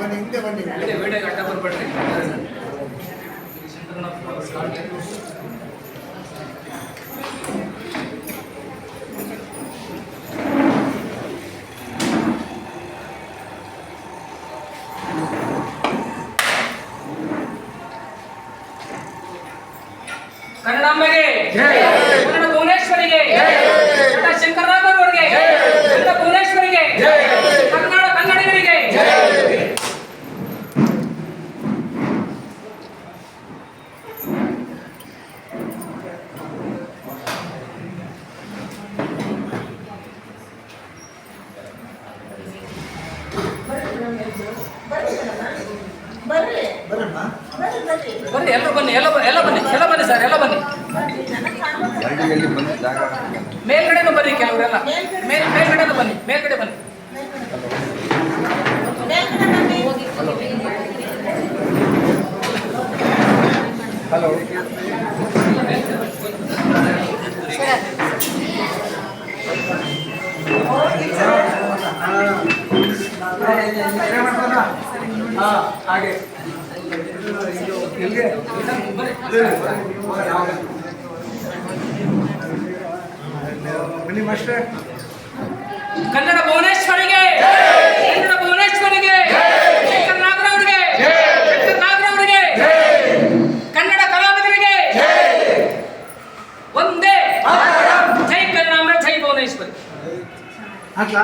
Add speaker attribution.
Speaker 1: ಬನ್ನಿ ಹಿಂದೆ ಬನ್ನಿ
Speaker 2: ವಿಡಿಯೋ ವಿಡಿಯೋ ಗಡ್ಡ ಬರ್ಬೇಡ್ರಿ ಕನ್ನಡಾಂಬೆಗೆ ಕನ್ನಡ
Speaker 3: ಬರ್ರಿ ಬರ್ರಿ ಬರ್ರಿ
Speaker 2: ಎಲ್ಲರೂ ಬನ್ನಿ ಎಲ್ಲ ಬನ್ನಿ ಎಲ್ಲ ಬನ್ನಿ ಎಲ್ಲ ಬನ್ನಿ ಸರ್ ಎಲ್ಲ ಬನ್ನಿ.
Speaker 3: ಬರ್ರಿ
Speaker 2: ಮೇಲ್ಗಡೆನೂ ಬನ್ನಿ ಕೆಲವರೆಲ್ಲ. ಮೇಲ್ ಮೇಲ್ಗಡೆನೂ ಬನ್ನಿ ಮೇಲ್ಗಡೆ ಬನ್ನಿ.
Speaker 1: ಹಾಗೆ ಬನ್ನಿ
Speaker 2: ಕನ್ನಡ ಭುವನೇಶ್ವರಿಗೆ ಕನ್ನಡ ಭುವನೇಶ್ವರಿಗೆ ನಾಗರವರಿಗೆ ನಾಗರವರಿಗೆ ಕನ್ನಡ ಕಲಾವಿದರಿಗೆ! ಒಂದೇ! ಜೈ ಕನ್ನಡ ಜೈ ಭುವನೇಶ್ವರಿ!
Speaker 1: ಹಾಕ್ಲಾ